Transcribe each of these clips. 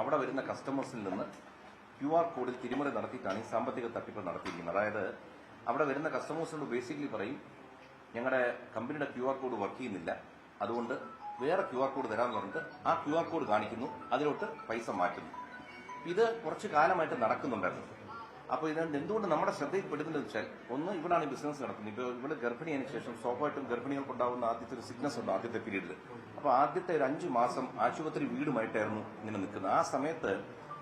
അവിടെ വരുന്ന കസ്റ്റമേഴ്സിൽ നിന്ന് ക്യു ആർ കോഡിൽ തിരിമറി നടത്തിയിട്ടാണ് ഈ സാമ്പത്തിക തട്ടിപ്പ് നടത്തിയിരിക്കുന്നത്. അതായത് അവിടെ വരുന്ന കസ്റ്റമേഴ്സിനോട് ബേസിക്കലി പറയും ഞങ്ങളുടെ കമ്പനിയുടെ ക്യു ആർ കോഡ് വർക്ക് ചെയ്യുന്നില്ല. അതുകൊണ്ട് വേറെ ക്യു ആർ കോഡ് തരാമെന്ന് പറഞ്ഞിട്ട് ആ ക്യു ആർ കോഡ് കാണിക്കുന്നു. അതിലോട്ട് പൈസ മാറ്റുന്നു. ഇത് കുറച്ച് കാലമായിട്ട് നടക്കുന്നുണ്ടായിരുന്നു. അപ്പോൾ ഇതിനകത്ത് എന്തുകൊണ്ട് നമ്മുടെ ശ്രദ്ധയിൽപ്പെടുന്നത് വെച്ചാൽ ഒന്ന് ഇവിടാണ് ബിസിനസ് നടക്കുന്നത് ഇപ്പോൾ ഇവിടെ ഗർഭിണിയതിനു ശേഷം സ്വാഭാവികമായിട്ടും ഗർഭിണികൾക്കുണ്ടാവുന്ന ആദ്യത്തെ ഒരു സിക്നസ് ഉണ്ട് ആദ്യത്തെ പീരീഡിൽ അപ്പോൾ ആദ്യത്തെ ഒരു അഞ്ച് മാസം ആശുപത്രി വീടുമായിട്ടായിരുന്നു ഇങ്ങനെ നിൽക്കുന്നത്. ആ സമയത്ത്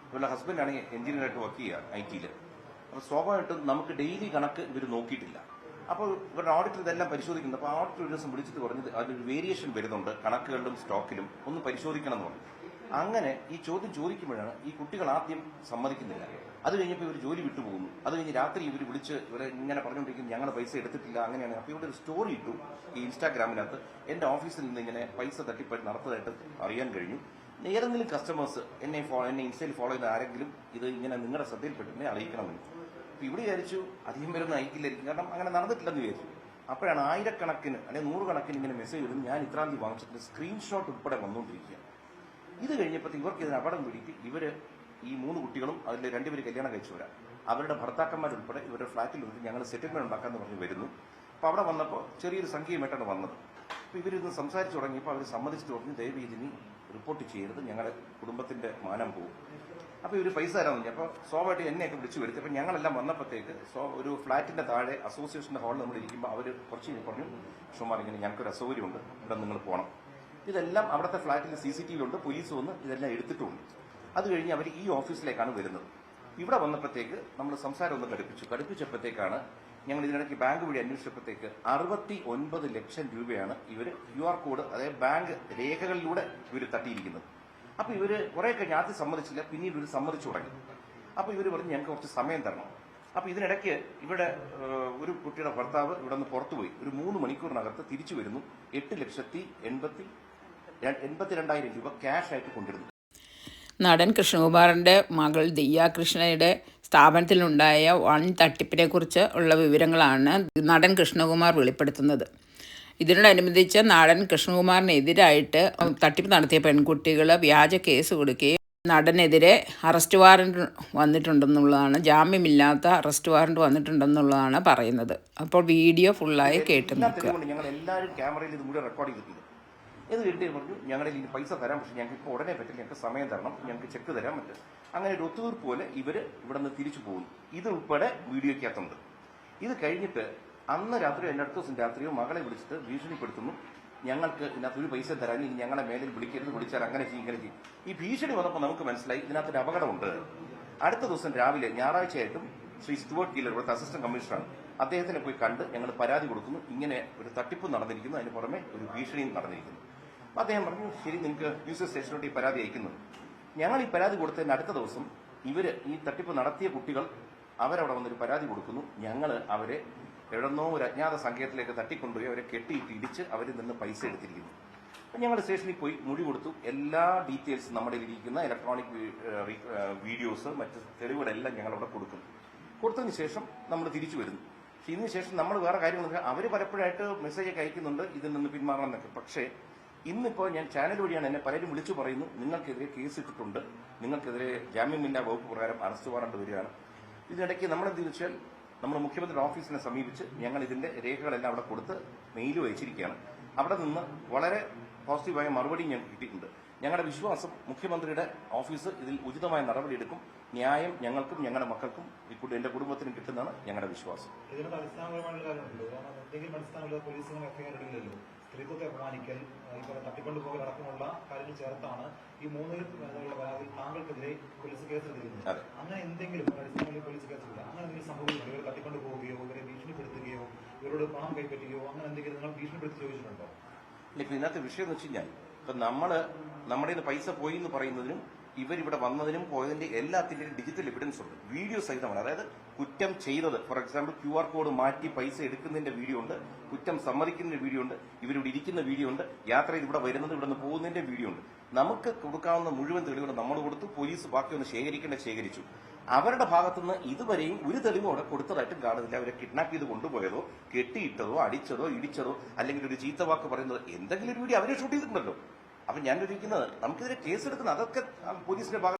ഇവരുടെ ഹസ്ബൻഡ് ആണെങ്കിൽ എഞ്ചിനീയറായിട്ട് വർക്ക് ചെയ്യുക ഐ ടിയിൽ അപ്പോൾ സ്വാഭാവികമായിട്ടും നമുക്ക് ഡെയിലി കണക്ക് ഇവർ നോക്കിയിട്ടില്ല. അപ്പോൾ ഇവരുടെ ഓഡിറ്റർ ഇതെല്ലാം പരിശോധിക്കുന്നത് അപ്പോൾ ഓഡിറ്റർ ഒരു ദിവസം വിളിച്ചിട്ട് പറഞ്ഞത് അതിലൊരു വേരിയേഷൻ വരുന്നുണ്ട്. കണക്കുകളിലും സ്റ്റോക്കിലും ഒന്ന് പരിശോധിക്കണം എന്ന് പറഞ്ഞു. അങ്ങനെ ഈ ചോദ്യം ചോദിക്കുമ്പോഴാണ് ഈ കുട്ടികൾ ആദ്യം സമ്മതിക്കുന്നില്ല. അത് കഴിഞ്ഞപ്പോൾ ഇവർ ജോലി വിട്ടുപോകുന്നു അത് കഴിഞ്ഞ് രാത്രി ഇവർ വിളിച്ച് ഇവരെ ഇങ്ങനെ പറഞ്ഞുകൊണ്ടിരിക്കും ഞങ്ങളുടെ പൈസ എടുത്തിട്ടില്ല അങ്ങനെയാണ്. അപ്പോൾ ഇവിടെ ഒരു സ്റ്റോറി ഇട്ടു ഈ ഇൻസ്റ്റാഗ്രാമിനകത്ത്. എന്റെ ഓഫീസിൽ നിന്ന് ഇങ്ങനെ പൈസ തട്ടിപ്പറ്റി നടത്തതായിട്ട് അറിയാൻ കഴിഞ്ഞു. ഏതെങ്കിലും കസ്റ്റമേഴ്സ് എന്നെ ഫോളോ എന്നെ ഇൻസ്റ്റയിൽ ഫോളോ ചെയ്യുന്ന ആരെങ്കിലും ഇത് ഇങ്ങനെ നിങ്ങളുടെ ശ്രദ്ധയിൽപ്പെട്ടിട്ടുണ്ടെങ്കിൽ അറിയിക്കണമെന്ന്. അപ്പോൾ ഇവിടെ വിചാരിച്ചു അധികം പേരൊന്നും അയക്കില്ലായിരിക്കും. കാരണം അങ്ങനെ നടന്നിട്ടില്ലെന്ന് വിചാരിച്ചു. അപ്പോഴാണ് ആയിരക്കണക്കിന് അല്ലെങ്കിൽ നൂറുകണക്കിന് ഇങ്ങനെ മെസ്സേജ് വരുന്നു ഞാൻ ഇത്രാം തീയതി വാങ്ങിച്ചിട്ട് സ്ക്രീൻഷോട്ട് ഉൾപ്പെടെ വന്നുകൊണ്ടിരിക്കുക ഇത് കഴിഞ്ഞപ്പോൾ ഇവർക്ക് ഇതിന് അപകടം പിടിയിട്ട് ഇവർ ഈ മൂന്ന് കുട്ടികളും അതിൽ രണ്ടുപേര് കല്യാണം കഴിച്ചവരാ അവരുടെ ഭർത്താക്കന്മാരുൾപ്പെടെ ഇവരുടെ ഫ്ളാറ്റിൽ വന്നിട്ട് ഞങ്ങൾ സെറ്റിൽമെന്റ് ഉണ്ടാക്കാന്ന് പറഞ്ഞ് വരുന്നു. അപ്പൊ അവിടെ വന്നപ്പോൾ ചെറിയൊരു സംഖ്യയുമായിട്ടാണ് വന്നത്. അപ്പൊ ഇവരിന്ന് സംസാരിച്ചു തുടങ്ങിയപ്പോൾ അവർ സമ്മതിച്ചിട്ട് പറഞ്ഞു ദയവ് റിപ്പോർട്ട് ചെയ്യരുത് ഞങ്ങളുടെ കുടുംബത്തിന്റെ മാനം പോകും. അപ്പൊ ഇവർ പൈസ തരാൻ പറഞ്ഞു. അപ്പൊ സ്വാഭാവികമായിട്ട് എന്നെയൊക്കെ വിളിച്ചു വരുത്തി. അപ്പൊ ഞങ്ങളെല്ലാം വന്നപ്പോഴത്തേക്ക് സോ ഒരു ഫ്ളാറ്റിന്റെ താഴെ അസോസിയേഷന്റെ ഹാളിൽ നമ്മൾ ഇരിക്കുമ്പോൾ അവർ കുറച്ച് പറഞ്ഞു ഷുമാർ ഇങ്ങനെ ഞങ്ങൾക്കൊരു അസൗകര്യമുണ്ട്. ഇവിടെ നിങ്ങൾ പോകണം ഇതെല്ലാം അവിടുത്തെ ഫ്ളാറ്റിൽ സി സി ടി വി ഉണ്ട് പോലീസ് വന്ന് ഇതെല്ലാം എടുത്തിട്ടുണ്ട്. അത് കഴിഞ്ഞ് അവർ ഈ ഓഫീസിലേക്കാണ് വരുന്നത്. ഇവിടെ വന്നപ്പോഴത്തേക്ക് നമ്മൾ സംസാരം ഒന്ന് ഘടിപ്പിച്ചു. ഘടിപ്പിച്ചപ്പോഴത്തേക്കാണ് ഞങ്ങൾ ഇതിനിടയ്ക്ക് ബാങ്ക് വഴി അന്വേഷിച്ചപ്പോഴത്തേക്ക് അറുപത്തി ഒൻപത് ലക്ഷം രൂപയാണ് ഇവർ ക്യു ആർ കോഡ് അതായത് ബാങ്ക് രേഖകളിലൂടെ ഇവർ തട്ടിയിരിക്കുന്നത്. അപ്പോൾ ഇവർ കുറെ കഴിഞ്ഞ് ആദ്യം സമ്മതിച്ചില്ല പിന്നീട് ഇവർ സമ്മതിച്ചു തുടങ്ങി. അപ്പോൾ ഇവർ പറഞ്ഞ് ഞങ്ങൾക്ക് കുറച്ച് സമയം തരണം. അപ്പോൾ ഇതിനിടയ്ക്ക് ഇവിടെ ഒരു കുട്ടിയുടെ ഭർത്താവ് ഇവിടെ നിന്ന് പുറത്തുപോയി. ഒരു മൂന്ന് മണിക്കൂറിനകത്ത് തിരിച്ചു വരുന്നു. എട്ട് ലക്ഷത്തി എൺപത്തി എൺപത്തിരണ്ടായിരം രൂപ ക്യാഷ് ആയിട്ട് കൊണ്ടിരുന്നു നടൻ കൃഷ്ണകുമാറിന്റെ മകൾ ദിയ കൃഷ്ണയുടെ സ്ഥാപനത്തിലുണ്ടായ വൺ തട്ടിപ്പിനെ കുറിച്ച് ഉള്ള വിവരങ്ങളാണ് നടൻ കൃഷ്ണകുമാർ വെളിപ്പെടുത്തുന്നത്. ഇതിനോടനുബന്ധിച്ച് നടൻ കൃഷ്ണകുമാറിനെതിരായിട്ട് തട്ടിപ്പ് നടത്തിയ പെൺകുട്ടികൾ വ്യാജ കേസ് കൊടുക്കുകയും നടനെതിരെ അറസ്റ്റ് വാറണ്ട് വന്നിട്ടുണ്ടെന്നുള്ളതാണ് ജാമ്യമില്ലാത്ത അറസ്റ്റ് വാറണ്ട് വന്നിട്ടുണ്ടെന്നുള്ളതാണ് പറയുന്നത്. അപ്പോൾ വീഡിയോ ഫുള്ളായി കേട്ട് നോക്കുക. ഞങ്ങൾ എല്ലാവരും ക്യാമറയിൽ ഇത് മുഴുവൻ റെക്കോർഡ് ചെയ്തിട്ടുണ്ട്. ഇത് കേട്ടിട്ട് പറഞ്ഞു ഞങ്ങളുടെ ഇതിന് പൈസ തരാം പക്ഷെ ഞങ്ങൾക്ക് ഇപ്പോൾ ഉടനെ പറ്റില്ല ഞങ്ങൾക്ക് സമയം തരണം ഞങ്ങൾക്ക് ചെക്ക് തരാൻ പറ്റും. അങ്ങനെ ഒരു ഒത്തുതീർപ്പ് പോലെ ഇവർ ഇവിടെ നിന്ന് തിരിച്ചു പോകുന്നു ഇത് ഉൾപ്പെടെ വീഡിയോയ്ക്കകത്തുണ്ട്. ഇത് കഴിഞ്ഞിട്ട് അന്ന് രാത്രിയോ എന്റെ അടുത്ത ദിവസം രാത്രിയോ മകളെ വിളിച്ചിട്ട് ഭീഷണിപ്പെടുത്തുന്നു. ഞങ്ങൾക്ക് ഇതിനകത്ത് ഒരു പൈസ തരാൻ ഇനി ഞങ്ങളെ മേലിൽ വിളിക്കരുത് വിളിച്ചാൽ അങ്ങനെ ചെയ്യും ഇങ്ങനെ ചെയ്യും. ഈ ഭീഷണി വന്നപ്പോൾ നമുക്ക് മനസ്സിലായി ഇതിനകത്തൊരു അപകടമുണ്ട്. അടുത്ത ദിവസം രാവിലെ ഞായറാഴ്ചയായിട്ടും ശ്രീ സ്റ്റുവർട്ട് ഗീലർ ഇവിടുത്തെ അസിസ്റ്റന്റ് കമ്മീഷണറാണ് അദ്ദേഹത്തിനെ പോയി കണ്ട് ഞങ്ങൾ പരാതി കൊടുക്കുന്നു. ഇങ്ങനെ ഒരു തട്ടിപ്പ് നടന്നിരിക്കുന്നു. അതിന് പുറമെ ഒരു ഭീഷണിയും നടന്നിരിക്കുന്നു. അദ്ദേഹം പറഞ്ഞു ശരി നിങ്ങൾക്ക് ന്യൂസ് സ്റ്റേഷനിലോട്ട് ഈ പരാതി അയക്കുന്നു. ഞങ്ങൾ ഈ പരാതി കൊടുത്തതിന് അടുത്ത ദിവസം ഇവർ ഈ തട്ടിപ്പ് നടത്തിയ കുട്ടികൾ അവരവിടെ വന്നൊരു പരാതി കൊടുക്കുന്നു. ഞങ്ങൾ അവരെ എഴുന്നോ ഒരു അജ്ഞാത സംഘത്തിലേക്ക് തട്ടിക്കൊണ്ടുപോയി അവരെ കെട്ടിയിട്ട് ഇടിച്ച് അവരിൽ നിന്ന് പൈസ എടുത്തിരിക്കുന്നു. അപ്പൊ ഞങ്ങൾ സ്റ്റേഷനിൽ പോയി മുടി കൊടുത്തു. എല്ലാ ഡീറ്റെയിൽസും നമ്മുടെ ഇരിക്കുന്ന ഇലക്ട്രോണിക് വീഡിയോസ് മറ്റ് തെളിവുകളെല്ലാം ഞങ്ങളവിടെ കൊടുക്കും കൊടുത്തതിന് ശേഷം നമ്മൾ തിരിച്ചു വരുന്നു. പക്ഷെ ഇതിന് ശേഷം നമ്മൾ വേറെ കാര്യങ്ങൾ അവർ പലപ്പോഴായിട്ട് മെസ്സേജ് അയക്കുന്നുണ്ട് ഇതിൽ നിന്ന് പിന്മാറണം എന്നൊക്കെ. പക്ഷേ ഇന്നിപ്പോൾ ഞാൻ ചാനൽ വഴിയാണ് എന്നെ പലരും വിളിച്ചു പറയുന്നു നിങ്ങൾക്കെതിരെ കേസ് ഇട്ടിട്ടുണ്ട്. നിങ്ങൾക്കെതിരെ ജാമ്യമില്ലാ വകുപ്പ് പ്രകാരം അറസ്റ്റ് വാറണ്ട് വരികയാണ്. ഇതിനിടയ്ക്ക് നമ്മൾ എന്ത് വെച്ചാൽ നമ്മൾ മുഖ്യമന്ത്രിയുടെ ഓഫീസിനെ സമീപിച്ച് ഞങ്ങൾ ഇതിന്റെ രേഖകളെല്ലാം അവിടെ കൊടുത്ത് മെയിൽ അയച്ചിരിക്കുകയാണ്. അവിടെ നിന്ന് വളരെ പോസിറ്റീവായ മറുപടി ഞങ്ങൾക്ക് കിട്ടിയിട്ടുണ്ട്. ഞങ്ങളുടെ വിശ്വാസം മുഖ്യമന്ത്രിയുടെ ഓഫീസ് ഇതിൽ ഉചിതമായ നടപടിയെടുക്കും. ന്യായം ഞങ്ങൾക്കും ഞങ്ങളുടെ മക്കൾക്കും എന്റെ കുടുംബത്തിനും കിട്ടുന്നതാണ് ഞങ്ങളുടെ വിശ്വാസം. ഇതിനൊരു അടിസ്ഥാനപരമായിട്ടുള്ള കാര്യമുണ്ടല്ലോ കാരണം എന്തെങ്കിലും അടിസ്ഥാനമുള്ള പോലീസിനും എഫ്ഐആർ ഇടില്ലല്ലോ സ്ത്രീത്വത്തെ അപമാനിക്കൽ ഇപ്പോൾ അടക്കമുള്ള കാര്യങ്ങൾ ചേർത്താണ് ഈ മൂന്ന് പേരുള്ള പരാതിയിൽ താങ്കൾക്കെതിരെ പോലീസ് കേസെടുത്തിരുന്നത്. അങ്ങനെ എന്തെങ്കിലും ഒരു അടിസ്ഥാനത്തിൽ പോലീസ് കേസെടുത്തില്ല. അങ്ങനെ എന്തെങ്കിലും സംഭവിക്കുന്നുണ്ടോ? ഇവരെ തട്ടിക്കൊണ്ടു പോവുകയോ ഇവരെ ഭീഷണിപ്പെടുത്തുകയോ ഇവരോട് പണം കൈപ്പറ്റുകയോ അങ്ങനെ എന്തെങ്കിലും നിങ്ങൾ ഭീഷണിപ്പെടുത്തി ചോദിച്ചിട്ടുണ്ടോ? ഇല്ല, ഇപ്പൊ ഇന്നത്തെ വിഷയം എന്ന് വെച്ച് കഴിഞ്ഞാൽ ഇപ്പൊ നമ്മൾ നമ്മുടെ കയ്യിൽ പൈസ പോയി എന്ന് പറയുന്നതിനും ഇവരിവിടെ വന്നതിനും പോയതിന്റെ എല്ലാത്തിന്റെയും ഡിജിറ്റൽ എവിഡൻസ് ഉണ്ട്. വീഡിയോ സഹിതമാണ്. അതായത് കുറ്റം ചെയ്തത്. For example Q R code മാറ്റി പൈസ എടുക്കുന്നതിന്റെ വീഡിയോ ഉണ്ട്. കുറ്റം സമ്മതിക്കുന്നതിന്റെ വീഡിയോ ഉണ്ട്. ഇവരിവിടെ ഇരിക്കുന്ന വീഡിയോ ഉണ്ട്. യാത്ര ചെയ്ത് ഇവിടെ വരുന്നത് ഇവിടെ നിന്ന് പോകുന്നതിന്റെ വീഡിയോ ഉണ്ട്. നമുക്ക് കൊടുക്കാവുന്ന മുഴുവൻ തെളിവുകൾ നമ്മൾ കൊടുത്തു. പോലീസ് ബാക്കി ഒന്ന് ശേഖരിക്കേണ്ട ശേഖരിച്ചു. അവരുടെ ഭാഗത്തുനിന്ന് ഇതുവരെയും ഒരു തെളിവും അവിടെ കൊടുത്തതായിട്ടും കാണുന്നില്ല. അവരെ കിഡ്നാപ്പ് ചെയ്ത് കൊണ്ടുപോയതോ കെട്ടിയിട്ടതോ അടിച്ചതോ ഇടിച്ചതോ അല്ലെങ്കിൽ ഒരു ചീത്ത വാക്ക് പറയുന്നതോ എന്തെങ്കിലും ഒരു വീഡിയോ അവരെ ഷൂട്ട് ചെയ്തിട്ടുണ്ടല്ലോ. അപ്പൊ ഞാൻ ചോദിക്കുന്നത് നമുക്കിതിന് കേസെടുക്കുന്ന അതൊക്കെ പോലീസിന്റെ ഭാഗത്ത്